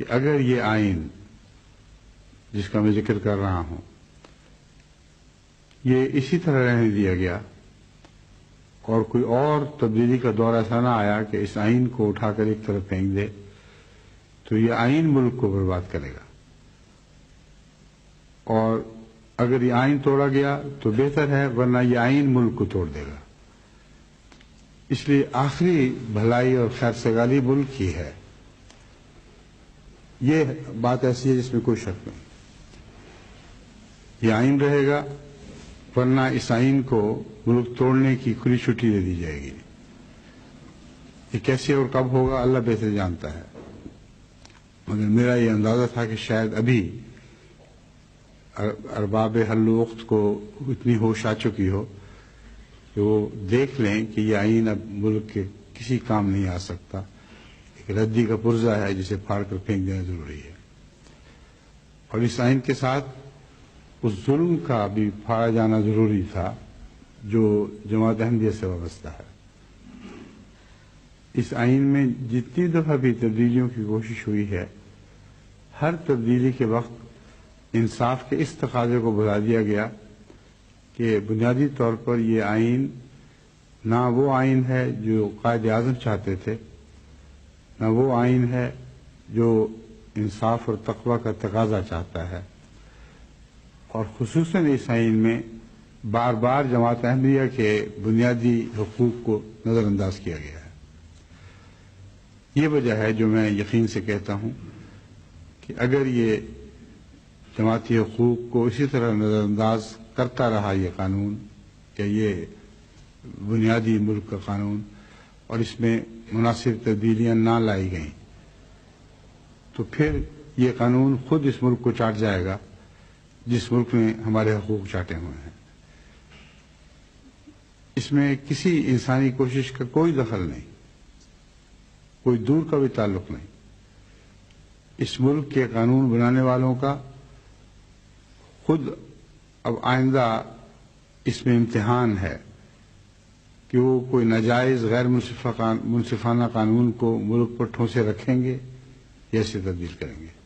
کہ اگر یہ آئین جس کا میں ذکر کر رہا ہوں، یہ اسی طرح رہنے دیا گیا اور کوئی اور تبدیلی کا دور ایسا نہ آیا کہ اس آئین کو اٹھا کر ایک طرف پھینک دے، تو یہ آئین ملک کو برباد کرے گا۔ اور اگر یہ آئین توڑا گیا تو بہتر ہے، ورنہ یہ آئین ملک کو توڑ دے گا۔ اس لیے آخری بھلائی اور خیر سگالی ملک کی ہے۔ یہ بات ایسی ہے جس میں کوئی شک نہیں۔ یہ آئین رہے گا، ورنہ اس آئین کو ملک توڑنے کی کھلی چھٹی دے دی جائے گی۔ یہ کیسے اور کب ہوگا اللہ بہتر جانتا ہے۔ مگر میرا یہ اندازہ تھا کہ شاید ابھی ارباب حل وقت کو اتنی ہوش آ چکی ہو کہ وہ دیکھ لیں کہ یہ آئین اب ملک کے کسی کام نہیں آ سکتا۔ ایک ردی کا پرزہ ہے جسے پھاڑ کر پھینک دینا ضروری ہے۔ اور اس آئین کے ساتھ اس ظلم کا بھی پھاڑا جانا ضروری تھا جو جماعت احمدیہ سے وابستہ ہے۔ اس آئین میں جتنی دفعہ بھی تبدیلیوں کی کوشش ہوئی ہے، ہر تبدیلی کے وقت انصاف کے اس تقاضے کو بلا دیا گیا کہ بنیادی طور پر یہ آئین، نہ وہ آئین ہے جو قائد اعظم چاہتے تھے نہ وہ آئین ہے جو انصاف اور تقوی کا تقاضا چاہتا ہے۔ اور خصوصاً اس آئین میں بار بار جماعت احمدیہ کے بنیادی حقوق کو نظر انداز کیا گیا ہے۔ یہ وجہ ہے جو میں یقین سے کہتا ہوں کہ اگر یہ جماعتی حقوق کو اسی طرح نظر انداز کرتا رہا یہ قانون کہ یہ بنیادی ملک کا قانون اور اس میں مناسب تبدیلیاں نہ لائی گئیں۔ تو پھر یہ قانون خود اس ملک کو چاٹ جائے گا، جس ملک میں ہمارے حقوق چاٹے ہوئے ہیں۔ اس میں کسی انسانی کوشش کا کوئی دخل نہیں، کوئی دور کا بھی تعلق نہیں۔ اس ملک کے قانون بنانے والوں کا خود اب آئندہ اس میں امتحان ہے۔ کہ وہ کوئی ناجائز غیر منصفانہ قانون کو ملک پر ٹھونسے رکھیں گے یا اسے تبدیل کریں گے۔